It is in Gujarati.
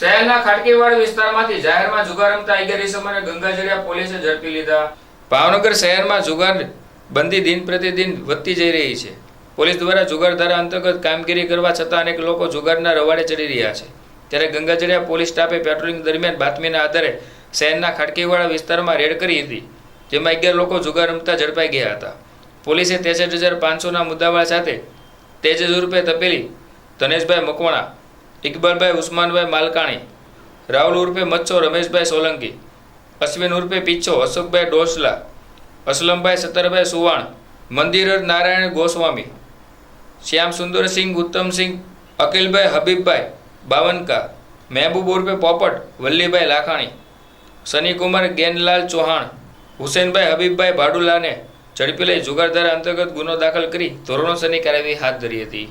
શહેરના ખાટકીવાડ વિસ્તારમાંથી જાહેરમાં જુગાર રમતા અગિયાર અને ગંગાજળિયા પોલીસે ઝડપી લીધા. ભાવનગર શહેરમાં જુગાર બંધી દિન પ્રતિદિન વધતી જઈ રહી છે. પોલીસ દ્વારા જુગાર ધારા અંતર્ગત કામગીરી કરવા છતાં અનેક લોકો જુગારના રવાડે ચડી રહ્યા છે. ત્યારે ગંગાજળિયા પોલીસ સ્ટાફે પેટ્રોલિંગ દરમિયાન બાતમીના આધારે શહેરના ખાટકીવાડા વિસ્તારમાં રેડ કરી હતી, જેમાં અગિયાર લોકો જુગાર રમતા ઝડપાઈ ગયા હતા. પોલીસે ત્રેસઠ હજાર પાંચસોના મુદ્દાવાળા સાથે તેજસ રૂપે તપેલી, ધનેશભાઈ મકવાણા ઇકબાલભાઈ ઉસ્માનભાઈ માલકાણી, રાહુલ ઉર્ફે મચ્છો રમેશભાઈ સોલંકી, અશ્વિન ઉર્ફે પીછો અશોકભાઈ ડોસલા, અસલમભાઈ સત્તરભાઈ સુવાણ મંદિર નારાયણ ગોસ્વામી, શ્યામ સુંદરસિંહ ઉત્તમસિંહ અકિલભાઈ હબીબભાઈ, બાવનકા, મહેબૂબ ઉર્ફે પોપટ, વલ્લીભાઈ લાખાણી સનીકુમાર ગેનલાલ ચૌહાણ, હુસેનભાઈ હબીબભાઈ ભાડુલાને ઝડપી લઈ જુગારધારા અંતર્ગત ગુનો દાખલ કરી ધોરણોસરની કાર્યવાહી હાથ ધરી હતી.